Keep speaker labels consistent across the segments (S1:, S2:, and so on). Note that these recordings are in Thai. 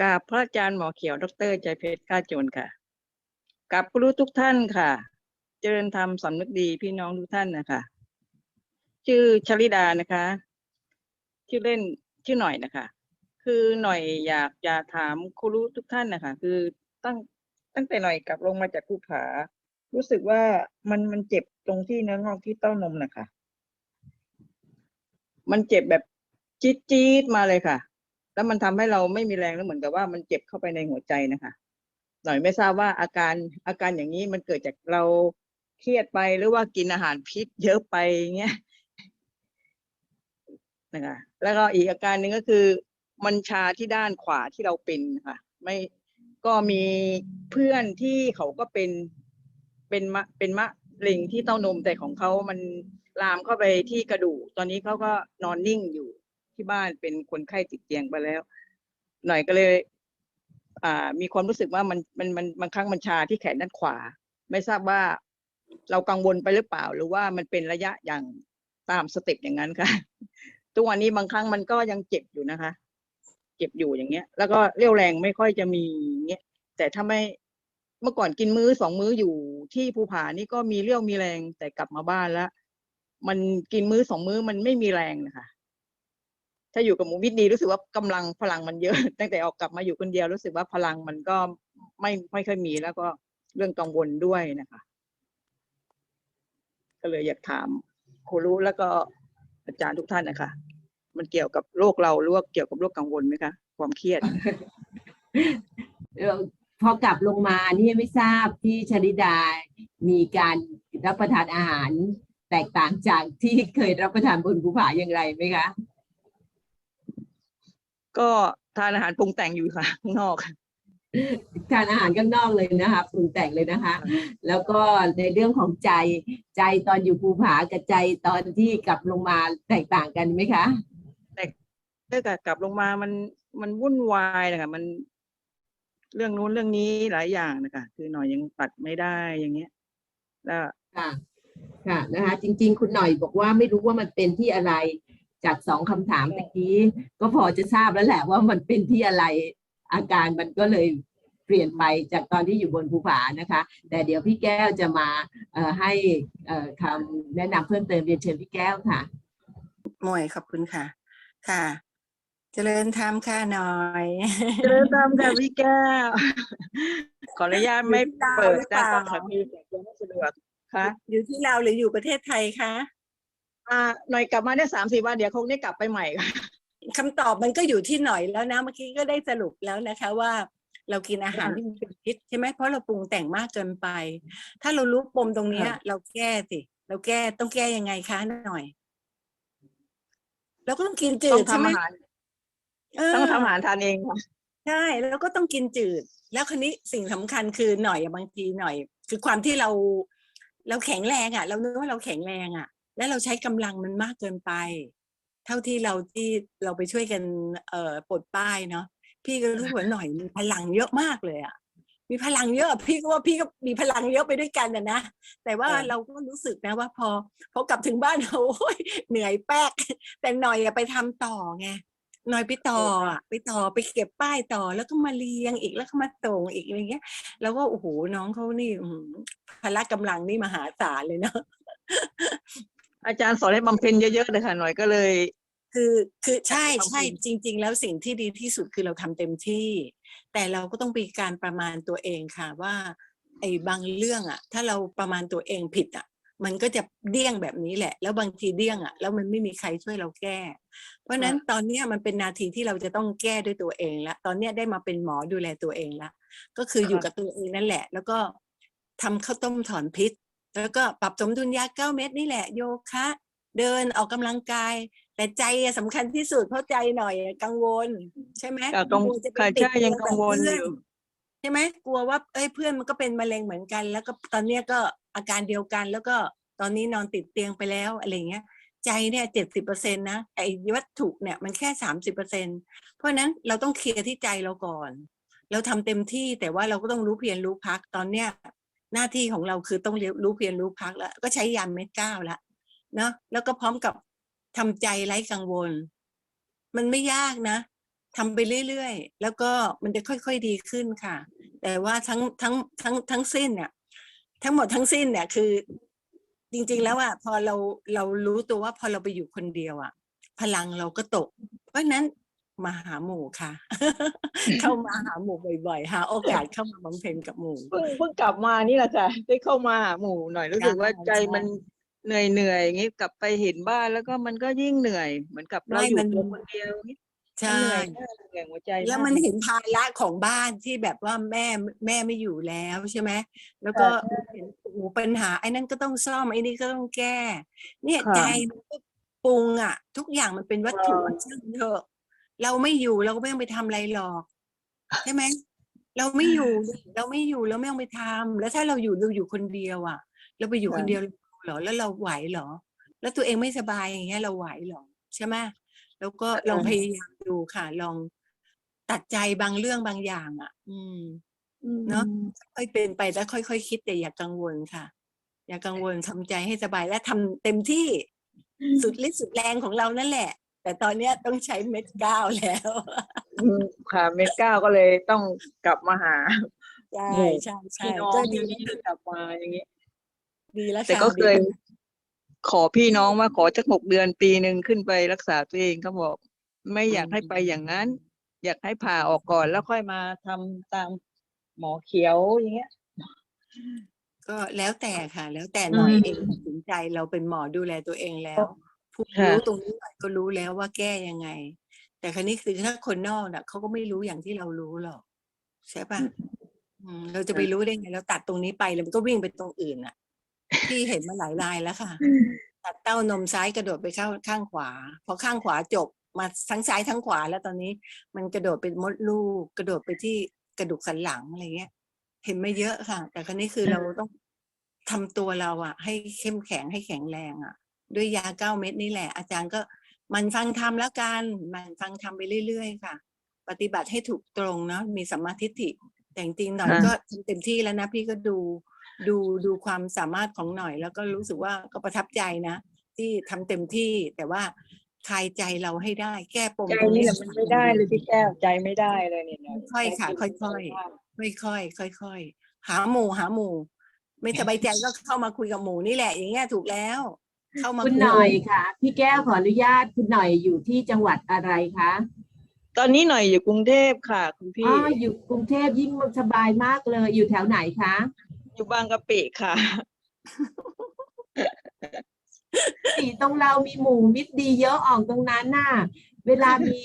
S1: กราบพระอาจารย์หมอเขียว ดรใจเพชรก้าจนค่ะกับผู้รู้ทุกท่านค่ะ เจริญธรรมสำนึกดีพี่น้องทุกท่านนะคะ ชื่อชลิดานะคะ ชื่อเล่นชื่อหน่อยนะคะ คือหน่อยอยากจะถามครูรู้ทุกท่านนะคะ คือตั้งตั้งแต่หน่อยกลับลงมาจากภูผา รู้สึกว่ามันมันเจ็บตรงที่เนื้องอกที่เต้านมนะคะ มันเจ็บแบบจี๊ดจี๊ดมาเลยค่ะ แล้วมันทำให้เราไม่มีแรงแล้วเหมือนกับว่ามันเจ็บเข้าไปในหัวใจนะคะ หน่อยไม่ทราบว่าอาการอาการอย่างนี้มันเกิดจากเราเครียดไปหรือว่ากินอาหารพิษเยอะไปเงี้ยนะคะแล้วก็อีกอาการหนึ่งก็คือ มันชาที่ด้านขวาที่เราเป็นค่ะ ไม่ก็มีเพื่อนที่เขาก็เป็นเป็นมะเป็นมะเร็งที่เต้านมแต่ของเขามันลามเข้าไปที่กระดูก ตอนนี้เขาก็นอนนิ่งอยู่ ที่บ้านเป็นคนไข้ติดเตียงไปแล้ว หน่อยก็เลย อ่า มีความรู้สึกว่ามันมันมันบางครั้งมันชาที่แขนด้านขวา ไม่ทราบว่าเรากังวลไปหรือเปล่า หรือว่ามันเป็นระยะอย่างตามสเต็ปอย่างนั้นค่ะทุกวันนี้บางครั้งมันก็ยังเจ็บอยู่นะคะ เจ็บอยู่อย่างเงี้ย แล้วก็เรี่ยวแรงไม่ค่อยจะมีเงี้ยแต่ถ้าไม่เมื่อก่อนกินมื้อสองมื้ออยู่ที่ภูผานี่ก็มีเรี่ยวมีแรงแต่กลับมาบ้านแล้วมันกินมื้อสองมื้อมันไม่มีแรงนะคะ ถ้าอยู่กับหมูมิตรดีรู้สึกว่ากำลังพลังมันเยอะ ตั้งแต่ออกกลับมาอยู่คนเดียวรู้สึกว่าพลังมันก็ไม่ไม่ค่อยมีแล้วก็เรื่องกังวลด้วยนะคะ ก็เลยอยากถามครูรู้แล้วก็อาจารย์ทุกท่านนะคะมันเกี่ยวกับโรคเราหรือว่าเกี่ยวกับโรคกังวลไหมคะ ความเครียด
S2: พอกลับลงมานี่ไม่ทราบที่ชลิดา มีการรับประทานอาหารแตกต่างจากที่เคยรับประทานบนภูผาอย่างไรไหมคะ
S1: ก็ทานอาหารปรุงแต่งอยู่ค่ะข้างนอก
S2: ทานอาหารข้างนอกเลยนะคะปรุงแต่งเลยนะคะ แล้วก็ในเรื่องของใจใจตอนอยู่ภูผากับใจตอนที่กลับลงมาแตกต่างกันไหมคะ
S1: เมื่อกลับลงมามันมันวุ่นวายนะคะมันเรื่องนู้นเรื่องนี้หลายอย่างนะคะคือหน่อยยังตัดไม่ได้อย่างเงี้ยแล้ว
S2: ค่ะ ค่ะนะคะ จริง ๆ คุณหน่อยบอกว่าไม่รู้ว่ามันเป็นที่อะไร จากสองคำถามตะกี้ ก็พอจะทราบแล้วแหละว่ามันเป็นที่อะไรอาการมันก็เลยเปลี่ยนไปจากตอนที่อยู่บนภูผานะคะ แต่เดี๋ยวพี่แก้วจะมาเอ่อให้เอ่อคำแนะนำเพิ่มเติมเรียนเชิญพี่แก้วค่ะ
S3: หมวยขอบคุณค่ะ ค่ะ เจริญธรรมค่ะหน่อย
S1: เจริญธรรมค่ะพี่แก้ว ขออนุญาตไม่
S3: อยู่ที่ลาว
S1: เปิด
S3: หรือ
S1: หน้า
S3: เป
S1: กล้
S3: ล่า
S1: องค่ะมีแต่ตัวไม่สะดวกค่ะ
S3: อยู่ที่เราวหรืออยู่ประเทศไทยคะ
S1: อ่าหน่อยกลับมาได้สามสี่วันเดี๋ยวคงได้กลับไปใหม่ค่ะ
S3: คำตอบมันก็อยู่ที่หน่อยแล้วนะเมื่อกี้ก็ได้สรุปแล้วนะคะว่า เรากินอาหาร
S1: ค่ะ
S3: ที่มันเป็นพิษใช่ไหมเพราะเราปรุงแต่งมากเกินไป ถ้าเรารู้ปมตรงเนี้ย
S1: ค่ะ
S3: เราแก้สิเราแก้ต้องแก้ยังไงคะหน่อยเราก็ต้องกินจื
S1: ต้อ
S3: ด
S1: ง
S3: ใช่ไหม
S1: ทำอาหาร
S3: เออ
S1: ต้องทำอาหารทานเองค่ะ
S3: ใช่แล้วก็ต้องกินจืด แล้วคันนี้สิ่งสำคัญคือหน่อยอะบางทีหน่อย คือความที่เรา เราแข็งแรงอะ เรานึกว่าเราแข็งแรงอะ แล้วเราใช้กำลังมันมากเกินไป เท่าที่เราที่เราไปช่วยกันเอ่อปลดป้ายเนาะพี่ก็รู้สึกว่าหน่อยมีพลังเยอะมากเลยอะมีพลังเยอะ พี่ก็ว่าพี่ก็มีพลังเยอะไปด้วยกันนะนะแต่ว่า
S1: ค่ะ
S3: เราก็รู้สึกนะว่าพอพอกลับถึงบ้านโอ้ยเหนื่อยแป๊ก แต่หน่อยอะไปทำต่อไงหน่อยไปต่ออะไปต่อไปเก็บป้ายต่อแล้วก็มาเรียงอีกแล้วก็มาส่งอีกอะไรเงี้ย แล้วก็โอ้โหน้องเขานี่อื้อหือพละกำลังนี่มหาศาลเลยเนาะ
S1: อาจารย์สอนให้บำเพ็ญเยอะๆเลยค่ะหน่อยก็เลย
S3: คือคือใช่
S1: บำเพ็ญ
S3: ใช่จริง ๆ แล้วสิ่งที่ดีที่สุดคือเราทำเต็มที่ แต่เราก็ต้องมีการประมาณตัวเองค่ะว่าไอ้บางเรื่องอะถ้าเราประมาณตัวเองผิดอะมันก็จะเดี้ยงแบบนี้แหละ แล้วบางทีเดี้ยงอะแล้วมันไม่มีใครช่วยเราแก้ เพราะฉะนั้นตอนเนี้ยมันเป็นนาทีที่เราจะต้องแก้ด้วยตัวเองแล้วตอนเนี้ยได้มาเป็นหมอดูแลตัวเองละก็คืออยู่
S1: ค่ะ
S3: กับตัวเองนั่นแหละ แล้วก็ทำข้าวต้มถอนพิษ แล้วก็ปรับสมดุลยาเก้าเม็ดนี่แหละโยคะ เดินออกกำลังกาย แต่ใจอะสำคัญที่สุดเพราะใจหน่อยอะกังวล ใช่ไหม
S1: ค่ะกัง
S3: กลัวจะไป
S1: ค่ะ
S3: ติด
S1: ใช่ยัง
S3: เชื้อ
S1: กังวล
S3: แบบ
S1: อ
S3: เพื่น
S1: ยู่
S3: ใช่ไหมกลัวว่าเอ้ยเพื่อนมันก็เป็นมะเร็งเหมือนกัน แล้วก็ตอนเนี้ยก็อาการเดียวกันแล้วก็ตอนนี้นอนติดเตียงไปแล้วอะไรเงี้ย ใจเนี่ยเจ็ดสิบเปอร์เซ็นต์นะไอ้วัตถุเนี่ยมันแค่สามสิบเปอร์เซ็นเพราะฉะนั้นเราต้องเคลียร์ที่ใจเราก่อน เราทำเต็มที่แต่ว่าเราก็ต้องรู้เพียรรู้พักตอนเนี้ย หน้าที่ของเราคือต้องเรียนรู้เพียรรู้พักแล้ว ก็ใช้ยาเม็ดเก้าละเนาะแล้วก็พร้อมกับทำใจไร้กังวล มันไม่ยากนะทำไปเรื่อยๆ แล้วก็มันจะค่อยๆดีขึ้นค่ะ แต่ว่าทั้งทั้งทั้งทั้งสิ้นเนี่ยทั้งหมดทั้งสิ้นเนี่ยคือ จริงๆแล้วอะพอเราเรารู้ตัวว่าพอเราไปอยู่คนเดียวอะพลังเราก็ตก เพราะนั้น มาหาหมู่ค่ะ เข้ามาหาหมู่บ่อยๆหาโอกาสเข้ามาบำเพ็ญกับหมู่
S1: เพิ่งเพิ่งกลับมานี่แหละค่ะ ได้เข้ามาหาหมู่หน่อยรู้สึกว่า
S3: ใช่
S1: ใจ
S3: ใช่
S1: มันเหนื่อยเหนื่อยอย่างงี้กลับไปเห็นบ้านแล้วก็มันก็ยิ่งเหนื่อย เหมือนกับเรา
S3: ไม่
S1: อยู่
S3: มัน
S1: ตัวคนเดียวอย่างงี้
S3: ใช่
S1: เหนื่อยมากเหนื่อยหัวใจ
S3: แล้วา
S1: ก
S3: มันเห็นภาระของบ้านที่แบบว่าแม่แม่ไม่อยู่แล้วใช่ไหม แล้วก็เห็นโอ้โหปัญหาไอ้นั่นก็ต้องซ่อมไอ้นี่ก็ต้องแก้ เนี่ยใจมันก็ปรุงอะ ทุกอย่างมันเป็นวัตถุช่างเถอะ เราไม่อยู่เราก็ไม่ต้องไปทำอะไรหรอกใช่ไหมเราไม่อยู่เราไม่อยู่เราไม่ต้องไปทำแล้วถ้าเราอยู่เราอยู่คนเดียวอะ เราไปอยู่คนเดียวเหรอแล้วเราไหวเหรอ แล้วตัวเองไม่สบายอย่างเงี้ยเราไหวเหรอใช่ไหมแล้วก็ลองพยายามดูค่ะ ลองตัดใจบางเรื่องบางอย่าง อะ อืมเนอะค่อยเป็นไปแล้วค่อยๆคคิดแต่อย่ากังวลค่ะ อย่ากังวลทำใจให้สบายและทำเต็มที่ สุดฤทธิ์สุดแรงของเรานั่นแหละ แต่ตอนเนี้ยต้องใช้เม็ดก้าวแล้ว
S1: อืมค่ะ เมก้าก็เลยต้องกลับมาหา
S3: ใช่
S1: หมู่
S3: ใช่ใช่
S1: พี่น้อง
S3: ก็
S1: อ
S3: ดี
S1: ย่างนี้กลับมาอย่างนี้
S3: ดีแล้ว
S1: แต่
S3: ค่ะ
S1: ก็เคย
S3: ดีแล้ว
S1: ขอพี่น้องว่าขอจักหกเดือนปีหนึ่งขึ้นไปรักษาตัวเองเขาบอก ไม่อยากให้ไปอย่างนั้น อยากให้ผ่าออกก่อนแล้วค่อยมาทำตามหมอเขียวอย่างเงี้ย
S3: ก็แล้วแต่ค่ะ แล้วแต่หน่อย
S1: อืม
S3: เองตัดสินใจเราเป็นหมอดูแลตัวเองแล้ว ผู้
S1: ค่ะ
S3: รู้ตรงนี้หน่อยก็รู้แล้วว่าแก้ยังไง แต่ครั้นี้คือถ้าคนนอกน่ะเขาก็ไม่รู้อย่างที่เรารู้หรอกใช่ปะอืมเราจะไปรู้ได้ไงเราตัดตรงนี้ไปแล้วมันก็วิ่งไปตรงอื่นอะ ที่เห็นมาหลายรายแล้วค่ะ ตัดเต้านมซ้ายกระโดดไปเข้าข้างขวาพอข้างขวาจบมาทั้งซ้ายทั้งขวาแล้วตอนนี้ มันกระโดดไปมดลูก กระโดดไปที่กระดูกสันหลังอะไรเงี้ย เห็นมาเยอะค่ะ แต่ครั้นี้คือเราต้องทำตัวเราอะให้เข้มแข็งให้แข็งแรงอะ ด้วยยาเก้าเม็ดนี่แหละ อาจารย์ก็หมันฟังทำแล้วกันหมันฟังทำไปเรื่อยๆ ค่ะ ปฏิบัติให้ถูกตรงเนาะมีสัมมาทิฏฐิแต่จริงๆหน่อย
S1: ค่ะ
S3: ก็ทำเต็มที่แล้วนะพี่ก็ดูดูดูความสามารถของหน่อย แล้วก็รู้สึกว่าก็ประทับใจนะ ที่ทำเต็มที่แต่ว่าคลายใจเราให้ได้ แก้ปม
S1: ใจ
S3: ตรง
S1: นี่
S3: นี้
S1: แหละมันไม่ได้เลยพี่แก้วใจไม่ได้เลยเนี่ยนะ
S3: ค่อยๆค่ะ
S1: ใจ
S3: ค่อยค่อยๆค่อยๆหาหมู่หาหมู่ ไม่สบายใจก็เข้ามาคุยกับหมู่นี่แหละอย่างเงี้ยถูกแล้ว เข้ามา
S2: คุณ
S3: ย
S2: หน่อยค่ะ พี่แก้วขออนุญาตคุณหน่อยอยู่ที่จังหวัดอะไรคะ
S1: ตอนนี้หน่อยอยู่กรุงเทพค่ะ คุณพี่
S2: อ๋ออยู่กรุงเทพยิ่งสบายมากเลย อยู่แถวไหนคะ
S1: อยู่บางกะปิค่ะ
S2: สีตรงเรามีหมู่มิตรดีเยอะออกตรงนั้นน่ะ เวลามี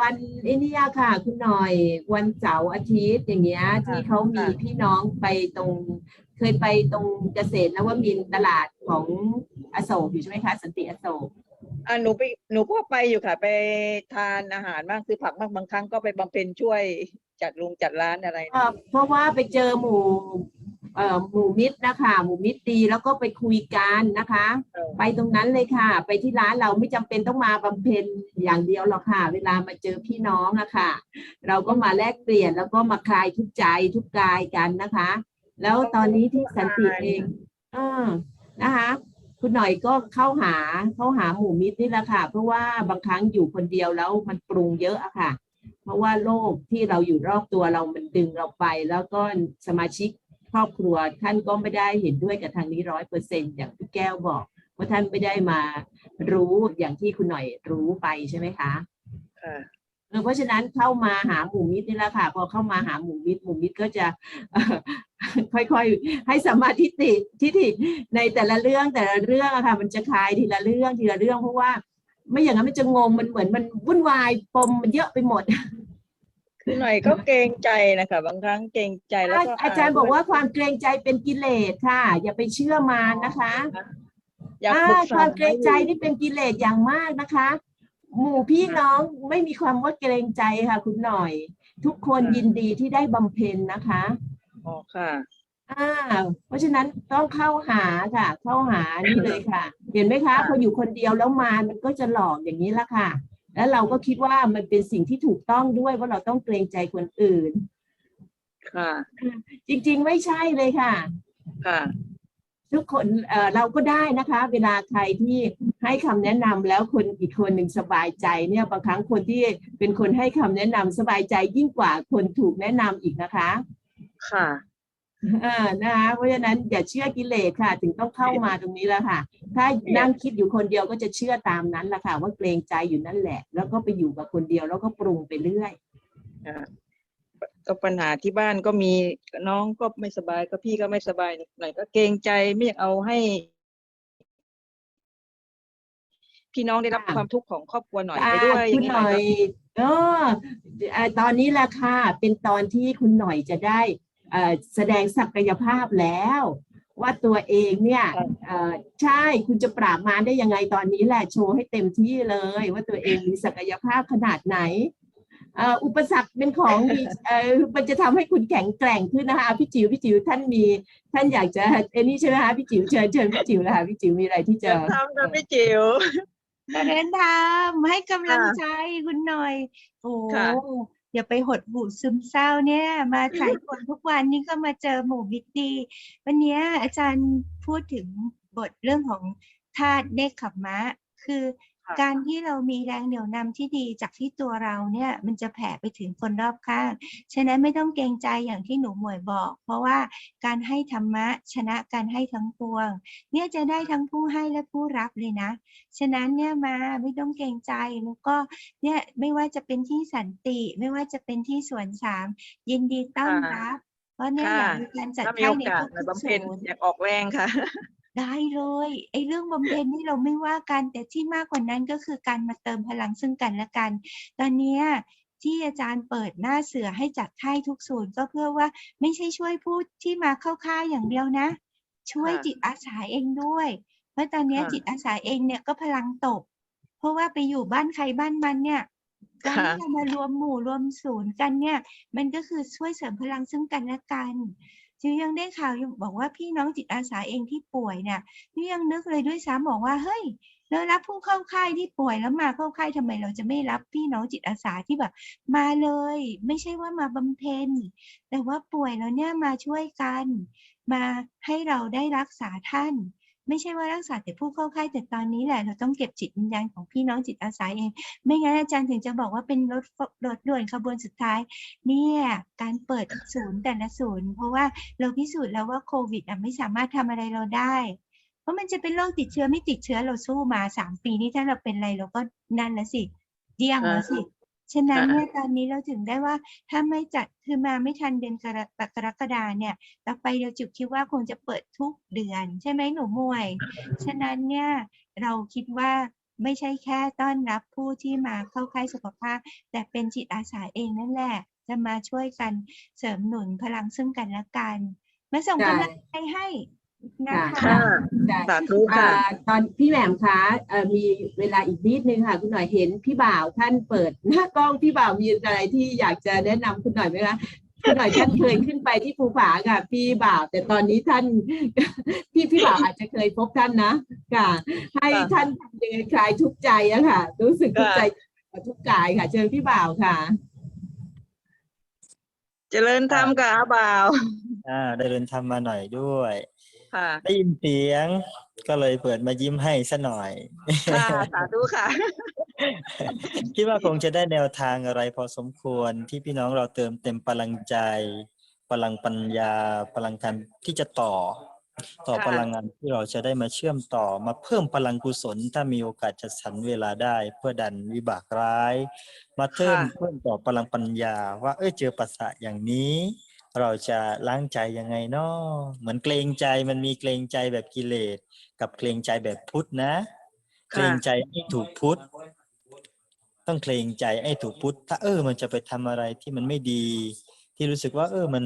S2: วันไอ้นี่อะค่ะ คุณหน่อยวันเสาร์อาทิตย์อย่างเงี้ย ที่เขามี
S1: ค่ะ
S2: พี่น้องไปตรง เคยไปตรงเกษตรนวมินทร์ตลาดของ อโศกอยู่ใช่ไหมคะสันติอโศก
S1: อะหนูไปหนูก็ไปอยู่ค่ะ ไปทานอาหารบ้างซื้อผักบ้างบางครั้งก็ไปบำเพ็ญช่วยจัดโรงจัดร้านอะไร
S2: เอ่อเพราะว่าไปเจอหมู่เอ่อหมู่มิตรนะคะหมู่มิตรดีแล้วก็ไปคุยกันนะคะ
S1: เออ
S2: ไปตรงนั้นเลยค่ะ ไปที่ร้านเราไม่จำเป็นต้องมาบำเพ็ญอย่างเดียวหรอกค่ะ เวลามาเจอพี่น้องอะค่ะ เราก็มาแลกเปลี่ยนแล้วก็มาคลายทุกข์ใจทุกข์กายกันนะคะ แล้วตอนนี้ที่สันติเอง เออนะคะ คุณหน่อยก็เข้าหาเข้าหาหมู่มิตรนี่แหละค่ะ เพราะว่าบางครั้งอยู่คนเดียวแล้วมันปรุงเยอะอะค่ะ เพราะว่าโลกที่เราอยู่รอบตัวเรามันดึงเราไป แล้วก็สมาชิกครอบครัวท่านก็ไม่ได้เห็นด้วยกับทางนี้ร้อยเปอร์เซ็นอย่างที่แก้วบอกว่าท่านไม่ได้มารู้อย่างที่คุณหน่อยรู้ไปใช่ไหมคะ
S1: ค่ะ
S2: เออเพราะฉะนั้นเข้ามาหาหมู่มิตรนี่แหละค่ะ พอเข้ามาหาหมู่มิตรหมู่มิตรก็จะเอ่อ ค่อยๆ ให้สมมาธิฏฐิทิฏฐิในแต่ละเรื่องแต่ละเรื่องอะค่ะ มันจะคลายทีละเรื่องทีละเรื่อง เพราะว่าไม่อย่างนั้นมันจะงงมันเหมือนมันวุ่นวายปมมันเยอะไปหมด
S1: คือหน่อยก็เกรงใจนะคะบางครั้งเกรงใจแล้วก็
S2: อาจารย์บอกว่าความเกรงใจเป็นกิเลสค่ะ อย่าไปเชื่อมานะคะ
S1: อยาก
S2: อ่า
S1: ปรึกษา
S2: ความเกรงใจนี่เป็นกิเลสอย่างมากนะคะ หมู่พี่น้องไม่มีความว่าเกรงใจค่ะ คุณหน่อย ทุกคนยินดีที่ได้บำเพ็ญนะคะ
S1: อ๋อค่ะ
S2: อ่าเพราะฉะนั้นต้องเข้าหาค่ะ เข้าหานี่เลยค่ะ เห็นไหมคะพออยู่คนเดียวแล้วมารมันก็จะหลอกอย่างนี้ละค่ะ แล้วเราก็คิดว่ามันเป็นสิ่งที่ถูกต้องด้วยว่าเราต้องเกรงใจคนอื่น
S1: ค่ะ
S2: จริงๆไม่ใช่เลยค่ะ
S1: ค่ะ
S2: ทุกคนเอ่อเราก็ได้นะคะ เวลาใครที่ให้คำแนะนำแล้วคนอีกคนหนึ่งสบายใจเนี่ยบางครั้งคนที่เป็นคนให้คำแนะนำสบายใจยิ่งกว่าคนถูกแนะนำอีกนะคะ
S1: ค่ะ
S2: อ่านะคะเพราะฉะนั้นอย่าเชื่อกิเลสค่ะ ถึงต้องเข้ามาตรงนี้แล้วค่ะ ถ้านั่งคิดอยู่คนเดียวก็จะเชื่อตามนั้นแหละค่ะ ว่าเกรงใจอยู่นั่นแหละ แล้วก็ไปอยู่กับคนเดียวแล้วก็ปรุงไปเรื่อย
S1: อ่าก็ปัญหาที่บ้านก็มีน้องก็ไม่สบายก็พี่ก็ไม่สบายหน่อยก็เกรงใจไม่อยากเอาให้ พี่น้องได้รับ
S2: ค่ะ
S1: ความทุกข์ของครอบครัวหน่อย
S2: อ่า
S1: ไปด้วยอ
S2: คุ
S1: ย่า
S2: ณ
S1: งนี้
S2: หน่อยเออเอ่อตอนนี้แหละค่ะเป็นตอนที่คุณหน่อยจะได้เอ่อ แสดงศักยภาพแล้ว ว่าตัวเองเนี่ยเอ่อใช่คุณจะปราบมารได้ยังไงตอนนี้แหละโชว์ให้เต็มที่เลย ว่าตัวเองมีศักยภาพขนาดไหนเอ่ออุปสรรคเป็นของมีเอ่อมันจะทำให้คุณแข็งแกร่งขึ้นนะคะอะพี่จิ๋วพี่จิ๋วท่านมี ท่านอยากจะเอ็นนี่ใช่ไหมคะพี่จิ๋วเชิญเชิญพี่จิ๋วเลยค่ะพี่จิ๋วมีอะไรที่จะ
S1: จะทำกับพี่จิ๋ว
S4: เจริญธรรมให้กำลัง
S1: ค่ะ
S4: ใจคุณหน่อยโอ้
S1: ค่ะ
S4: อย่าไปหดหู่ซึมเศร้าเนี่ย มาสายคนทุกวันนี้ก็มาเจอหมู่มิตรดีวันนี้อาจารย์พูดถึงบทเรื่องของธาตุเนคขมมะ คือ การที่เรามีแรงเหนี่ยวนำที่ดีจากที่ตัวเราเนี่ยมันจะแผ่ไปถึงคนรอบข้าง ฉะนั้นไม่ต้องเกรงใจอย่างที่หนูหมวยบอก เพราะว่าการให้ธรรมะชนะการให้ทั้งปวง เนี่ยจะได้ทั้งผู้ให้และผู้รับเลยนะ ฉะนั้นเนี่ยมาไม่ต้องเกรงใจแล้วก็เนี่ยไม่ว่าจะเป็นที่สันติ ไม่ว่าจะเป็นที่สวนสามยินดีต้อน
S1: ค่ะ
S4: รับเพราะเนี่ยอ
S1: ค่ะ
S4: ยากมีการจัด
S1: ถ้ามี
S4: ให้
S1: โอ
S4: ใน
S1: กาส
S4: ทุก
S1: ใน
S4: ๆ
S1: บำเพ็ญ
S4: ศูนย์
S1: อยากออกแรงค่ะ
S4: ได้เลยไอ้เรื่องบำเพ็ญนี่เราไม่ว่ากัน แต่ที่มากกว่านั้นก็คือการมาเติมพลังซึ่งกันและกัน ตอนเนี้ยที่อาจารย์เปิดหน้าเสือให้จัดค่ายทุกศูนย์ก็เพื่อว่าไม่ใช่ช่วยผู้ที่มาเข้าค่ายอย่างเดียวนะ ช่วย
S1: ค่ะ
S4: จิตอาสาเองด้วย เพราะตอนเนี้ย
S1: ค่ะ
S4: จิตอาสาเองเนี่ยก็พลังตก เพราะว่าไปอยู่บ้านใครบ้านมันเนี่ยการ
S1: ค่ะ
S4: ที่เรามารวมหมู่รวมศูนย์กันเนี่ย มันก็คือช่วยเสริมพลังซึ่งกันและกัน จิวยังได้ข่าวบอกว่าพี่น้องจิตอาสาเองที่ป่วยเนี่ยจิวยังนึกเลยด้วยซ้ำบอกว่าเฮ้ยเรารับผู้เข้าค่ายที่ป่วยแล้วมาเข้าค่ายทำไมเราจะไม่รับพี่น้องจิตอาสาที่แบบ มาเลย ไม่ใช่ว่ามาบำเพ็ญแต่ว่าป่วยแล้วเนี่ยมาช่วยกัน มาให้เราได้รักษาท่าน ไม่ใช่ว่ารักษาแต่ผู้เข้าค่ายแต่ตอนนี้แหละ เราต้องเก็บจิตวิญญาณของพี่น้องจิตอาสาเอง ไม่งั้นอาจารย์ถึงจะบอกว่าเป็นรถรถด่วนขบวนสุดท้าย เนี่ยการเปิดศูนย์แต่ละศูนย์ เพราะว่าเราพิสูจน์แล้วว่าโควิดอะไม่สามารถทำอะไรเราได้เพราะมันจะเป็นโรคติดเชื้อไม่ติดเชื้อเราสู้มาสามปีนี้ถ้าเราเป็นอะไรเราก็นั่นล้วสิเดี่ยงล้วสิ ฉะนั้น
S1: อ่า
S4: เนี่ยตอนนี้เราถึงได้ว่าถ้าไม่จัดคือมาไม่ทันเดือนกรกรกฎาเนี่ยต่อไปเราจุดคิดว่าคงจะเปิดทุกเดือน ใช่ไหมหนูมวย ฉะนั้นเนี่ยเราคิดว่าไม่ใช่แค่ต้อนรับผู้ที่มาเข้าค่ายสุขภาพ แต่เป็นจิตอาสาเองนั่นแหละ จะมาช่วยกันเสริมหนุนพลังซึ่งกันและกัน มาส่ง
S2: ได้
S4: กำลังใจให้ นะ
S2: ค่ะ
S4: คะ
S1: ค่ะ
S2: ได้
S1: สาธุ
S2: อ่า
S1: ค่ะ
S2: ตอนพี่แหม่มคะเอ่อมีเวลาอีกนิดนึงค่ะ คุณหน่อยเห็นพี่บ่าวท่านเปิดหน้ากล้องพี่บ่าวมีอะไรที่อยากจะแนะนำคุณหน่อยไหมคะคุณหน่อยท่านเคยขึ้นไปที่ภูผาค่ะ พี่บ่าว แต่ตอนนี้ท่านพี่พี่บ่าวอาจจะเคยพบท่านนะค่ะ ให้
S1: ค่ะ
S2: ท่านทำยังไงคลายทุกข์ใจอะค่ะ รู้สึกทุกข์
S1: ค่ะ
S2: ใจทุกข์กายค่ะ เชิญพี่บ่าวค่ะ
S1: เจริญธรรมกับอาบ่าว
S5: อ่าได้เรียนทำมาหน่อยด้วย
S1: ค่ะ
S5: ได้ยินเสียง ก็เลยเปิดมายิ้มให้ซะหน่อย
S1: ค่ะ สาธุค่ะ
S5: คิดว่าคงจะได้แนวทางอะไรพอสมควรที่พี่น้องเราเติมเต็มพลังใจพลังปัญญาพลังการที่จะต่อ ต่อ
S1: ค่ะ
S5: พลังงานที่เราจะได้มาเชื่อมต่อมาเพิ่มพลังกุศล ถ้ามีโอกาสจะสรรเวลาได้ เพื่อดันวิบากร้าย มาเพิ่มเพิ่มต่อพลังปัญญา ว่าเอ้ยเจอปัสสะอย่างนี้ เราจะล้างใจยังไงเนาะเหมือนเกรงใจมันมีเกรงใจแบบกิเลส กับเกรงใจแบบพุทธนะ เกรงใจให้ถูกพุทธต้องเกรงใจให้ถูกพุทธถ้าเออมันจะไปทำอะไรที่มันไม่ดี ที่รู้สึกว่า เออมัน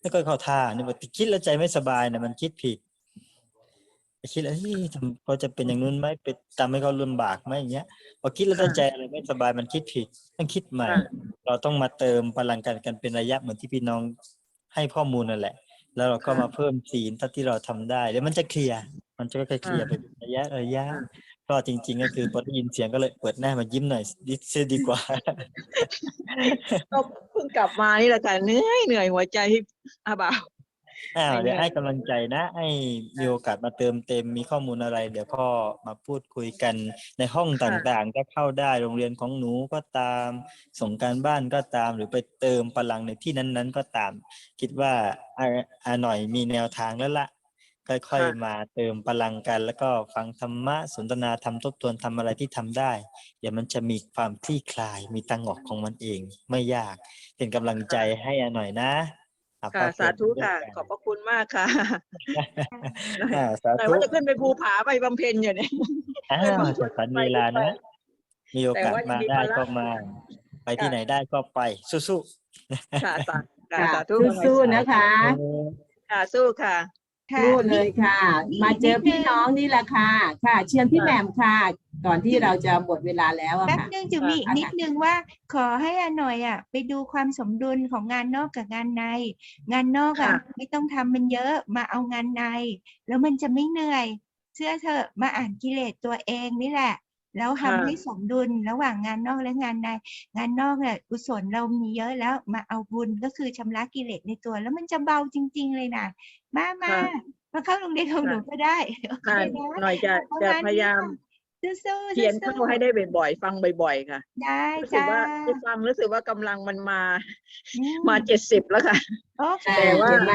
S5: ไม่ค่อยเข้าท่าเนี่ยแบบคิดแล้วใจไม่สบายเนี่ยมันคิดผิดไป คิดแล้วเฮ้ยทำเขาจะเป็นอย่างนู้นไหมไปทำให้เขาลำบากไหมอย่างเงี้ยพอคิดแล้ว
S1: ค่ะ
S5: ใจอะไรไม่สบายมันคิดผิดต้องคิดใหม่
S1: ค่ะ
S5: เราต้องมาเติมพลังกันกันเป็นระยะเหมือนที่พี่น้องให้ข้อมูลนั่นแหละ แล้วเราก็
S1: ค่ะ
S5: มาเพิ่มศีลเท่าที่เราทำได้แล้วมันจะเคลียร์มันจะค่อยๆเคลียร์ไปเป็นระยะระยะก็จริง ๆ ก็คือพอได้ยินเสียงก็เลยเปิดหน้ามายิ้มหน่อยดิเสียดีกว่า
S1: ก็เพิ่งกลับมานี่แหละค่ะเหนื่อยเหนื่อยหัวใจอาบ่าว
S5: อ้าว
S1: ไม่
S5: เดี๋ยว
S1: แน่
S5: ให้กำลังใจนะให้มีโอกาสมาเติมเต็มมีข้อมูลอะไร เดี๋ยวก็มาพูดคุยกันในห้องต่างๆ ก็เข้าได้โรงเรียนของหนูก็ตามส่งการบ้านก็ตาม หรือไปเติมพลังในที่นั้นๆ ก็ตาม คิดว่าอาอาหน่อยมีแนวทางแล้วละค่อย
S1: ค่ะ
S5: ๆมาเติมพลังกัน แล้วก็ฟังธรรมะสนทนาทำทบทวนทำอะไรที่ทำได้ เดี๋ยวมันจะมีความคลี่คลายมีทางออกของมันเองไม่ยาก เป็นกำลังใจให้อาหน่อยนะอะ
S1: ค่ะ
S5: ป้
S1: สาธุ
S5: เปิด
S1: ค่ะ
S5: ด้วยกัน
S1: ขอบพระคุณมากค่ะ
S5: อ่าสา
S1: แต่
S5: ธุ
S1: ว่าจะขึ้นไปภูผาไปบำเพ็ญอยู่เนี่ย
S5: อ้า
S1: ไป
S5: ว
S1: บางส่
S5: จะ
S1: วน
S5: สัน
S1: ไป
S5: เวลา
S1: ไป
S5: นะ มีโอกาส
S1: แต่ว่ายัง
S5: มา
S1: มี
S5: ได้
S1: ภาระ
S5: ก็มา ไปที่
S1: ค่ะ
S5: ไหนได้ก็ไป สู้
S1: ค่ะสาค่ะ
S2: ค่ะ
S1: สาธุ
S2: สู้
S5: ๆ
S2: ๆนะคะ
S5: เออ
S1: ค่ะสู้ค่ะ
S4: ค่ะ
S2: พูดเลยค่ะ มาเจอพี่น้องนี่แหละค่ะ ค่ะ เชิญพี่แหม่มค่ะ ก่อนที่เราจะหมดเวลาแล้วอะ
S4: แป๊บ
S2: ค่ะ
S4: นึงจะมีอีก
S2: ค่ะ
S4: นิดนึงว่าขอให้อาหน่อยอะ ไปดูความสมดุลของงานนอกกับงานใน งานนอกอะ
S1: ค่ะ
S4: ไม่ต้องทำมันเยอะมาเอางานใน แล้วมันจะไม่เหนื่อย เชื่อเถอะมาอ่านกิเลสตัวเองนี่แหละ แล้วทำ
S1: ค่ะ
S4: ให้สมดุลระหว่างงานนอกและงานใน งานนอกเนี่ยกุศลเรามีเยอะแล้วมาเอาบุญก็คือชำระกิเลสในตัว แล้วมันจะเบาจริง ๆ เลยนะมามา
S1: ค่ะ
S4: มาเข้าโรงเรียนของหนูก็ได้โอเค
S1: ค่ะ
S4: นะ
S1: หน่อยจะ
S4: ประ
S1: จะ
S4: มาณ
S1: พยายาม
S4: นี้ค่ะ สู้ๆ
S1: เขียน
S4: สู้
S1: เข้า
S4: ๆ
S1: ให้ได้บ่อยๆ ฟังบ่อยๆ ค่ะ
S4: ได้
S1: รู้สึก
S4: จ้า
S1: ว่าที่ฟังรู้สึกว่ากำลังมันมา
S4: อื
S1: มาเจ็ดสิบแล้วค่ะ
S4: โอเค
S1: แต่ว่า
S2: เห็นไหม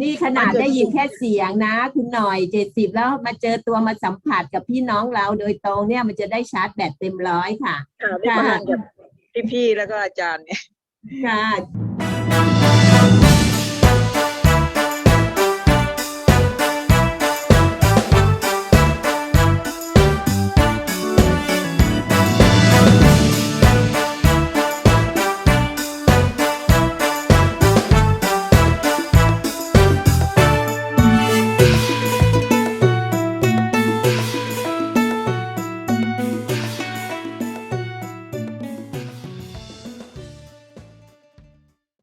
S2: นี่ขนาด
S1: มันจะ
S2: ได้ยินแค่เสียงนะ คุณหน่อยเจ็ดสิบแล้วมาเจอตัวมาสัมผัสกับพี่น้องเราโดยตรงเนี่ยมันจะได้ชาร์จแบตเต็มร้อยค่ะ
S1: ค่ะได้
S2: ค่ะ
S1: พลังกับพี่ๆแล้วก็อาจารย์เนี่ย
S2: ค่ะ